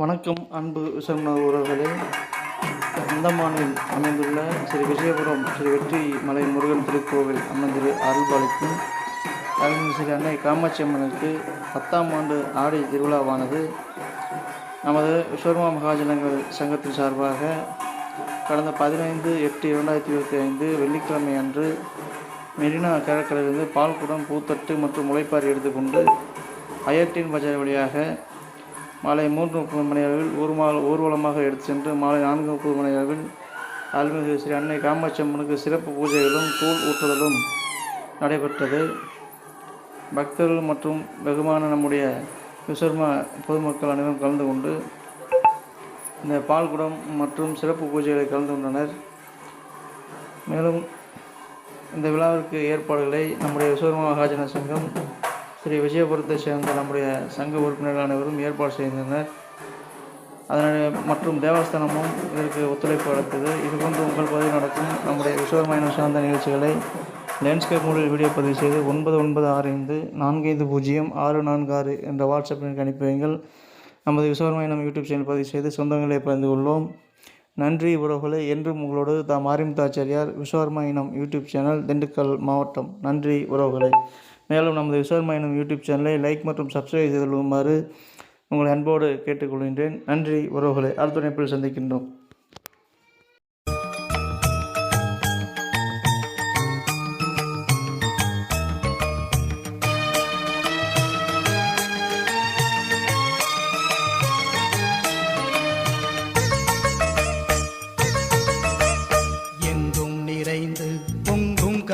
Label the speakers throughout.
Speaker 1: வணக்கம் அன்பு விசர்ம உறவுகளே. அந்தமானில் அமைந்துள்ள ஸ்ரீ விஜயபுரம் ஸ்ரீ வெற்றி மலை முருகன் திருக்கோவில் அமைந்திரு அருள்பாலிக்கும் அருள்மிகு ஸ்ரீ அன்னை காமாட்சி அம்மனுக்கு பத்தாம் ஆண்டு ஆடி திருவிழாவானது. நமது விஸ்வர்மா மகாஜனங்கள் சங்கத்தின் சார்பாக கடந்த பதினைந்து எட்டு இரண்டாயிரத்தி இருபத்தி ஐந்து வெள்ளிக்கிழமை அன்று மெரினா கடற்கரையிலிருந்து பால்குடம் பூத்தட்டு மற்றும் முளைப்பாரி எடுத்துக்கொண்டு அயர்டின் பஜார் வழியாக மாலை மூன்று முப்பது மணி அளவில் ஊர்மா ஊர்வலமாக எடுத்து சென்று மாலை நான்கு முப்பது மணி அளவில் அருள்மிகு ஸ்ரீ அன்னை காமாட்சி அம்மனுக்கு சிறப்பு பூஜைகளும் கூழ் ஊற்றுதலும் நடைபெற்றது. பக்தர்கள் மற்றும் வெகுமான நம்முடைய விஸ்வர்மா பொதுமக்கள் அனைவரும் கலந்து கொண்டு இந்த பால்குடம் மற்றும் சிறப்பு பூஜைகளை கலந்து கொண்டனர். மேலும் இந்த விழாவிற்கு ஏற்பாடுகளை நம்முடைய விஸ்வர்மா மகாஜன சங்கம் ஸ்ரீ விஜயபுரத்தை சேர்ந்த நம்முடைய சங்க உறுப்பினர்கள் அனைவரும் ஏற்பாடு செய்திருந்தனர் அதனால் மற்றும் தேவஸ்தானமும் இதற்கு ஒத்துழைப்பு அளித்தது. இதுபோன்று உங்கள் பகுதியில் நடக்கும் நம்முடைய விஸ்வர்மாயினம் சார்ந்த நிகழ்ச்சிகளை லேண்ட்ஸ்கேப் மூலில் வீடியோ பதிவு செய்து ஒன்பது ஒன்பது ஆறு ஐந்து நான்கு ஐந்து பூஜ்ஜியம் ஆறு நான்கு ஆறு என்ற வாட்ஸ்அப் எண்ணுக்கு அனுப்பி வைங்கள். நமது விஸ்வர்மாயினம் யூடியூப் சேனல் பதிவு செய்து சொந்தங்களை பகிர்ந்து கொள்வோம். நன்றி உறவுகளை என்றும் உங்களோடு தாம் ஆரிமுத்தாச்சாரியார் விஸ்வர்மா இனம் யூடியூப் சேனல் திண்டுக்கல் மாவட்டம். நன்றி உறவுகளை. மேலும் நமது விஸ்வர்மா எனும் யூடியூப் சேனலை லைக் மற்றும் சப்ஸ்கிரைப் செய்து கொள்ளுமாறு உங்களை அன்போடு கேட்டுக்கொள்கின்றேன். நன்றி உறவுகளை அடுத்த இணைப்பில் சந்திக்கின்றோம்.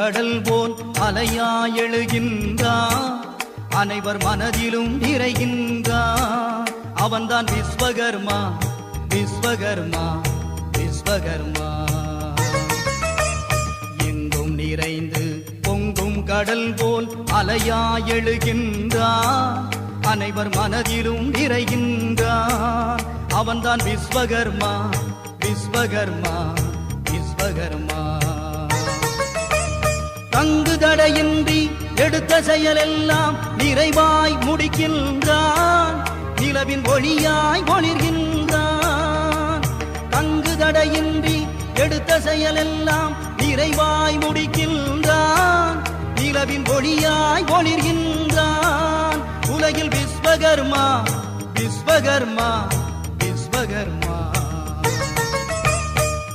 Speaker 2: கடல் போல் அலையா எழுகின்றான் அனைவர் மனதிலும் நிறைகின்றான் அவன்தான் விஸ்வகர்மா விஸ்வகர்மா விஸ்வகர்மா. எங்கும் நிறைந்து பொங்கும் கடல் போல் அலையா எழுகின்றான் அனைவர் மனதிலும் நிறைகின்றான் அவன்தான் விஸ்வகர்மா விஸ்வகர்மா விஸ்வகர்மா. தங்கு தடையின்றி எடுத்த செயலெல்லாம் நிறைவாய் முடிக்கின்றான். நிலவின் ஒளியாய் ஒளிர்கின்றான். தங்கு தடையின்றி எடுத்த செயலெல்லாம் நிறைவாய் முடிக்கின்றான். நிலவின் ஒளியாய் ஒளிர்கின்றான். உலகில் விஸ்வகர்மா விஸ்வகர்மா விஸ்வகர்மா.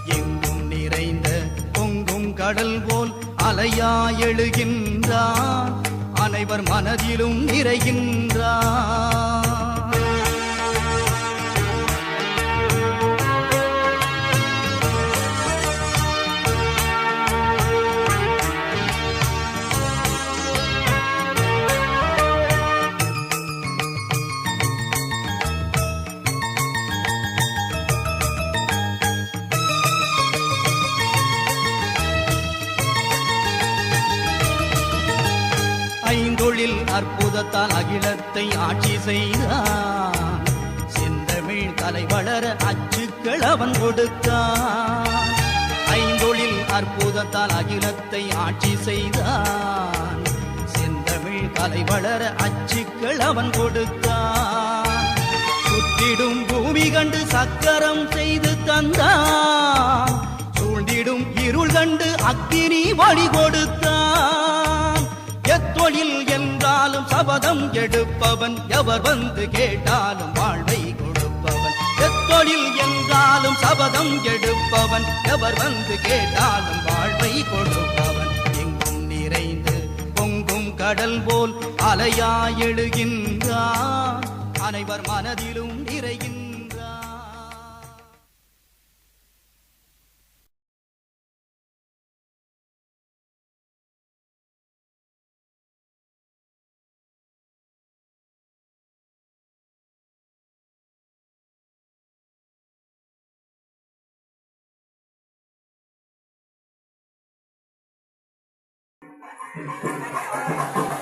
Speaker 2: எங்கும் நிறைந்த பொங்கும் கடல் போல் அலையாய் எழுகின்றான் அனைவர் மனதிலும் நிறைகின்றான் ஐந்தொழில் அற்புதத்தால் அகிலத்தை ஆட்சி செய்தான். செந்தமிழ் தலை வளர அச்சுக்கள் அவன் கொடுத்தான். ஐந்தொழில் அற்புதத்தால் அகிலத்தை ஆட்சி செய்தான். செந்தமிழ் தலை வளர அச்சுக்கள் அவன் கொடுத்தான். சுத்திடும் பூமி கண்டு சக்கரம் செய்து தந்தான். சூழ்ந்திடும் இருள் கண்டு அக்கினி வழி கொடுத்தான். எத்தொழில் என்றாலும் சபதம் எடுப்பவன் எவர் வந்து கேட்டாலும் வாழ்வை கொடுப்பவன். எத்தொழில் என்றாலும் சபதம் எடுப்பவன் எவர் வந்து கேட்டாலும் வாழ்வை கொடுப்பவன். எங்கும் நிறைந்து பொங்கும் கடல் போல் அலையாயெழுகின்றான் அனைவர் மனதிலும் Thank you.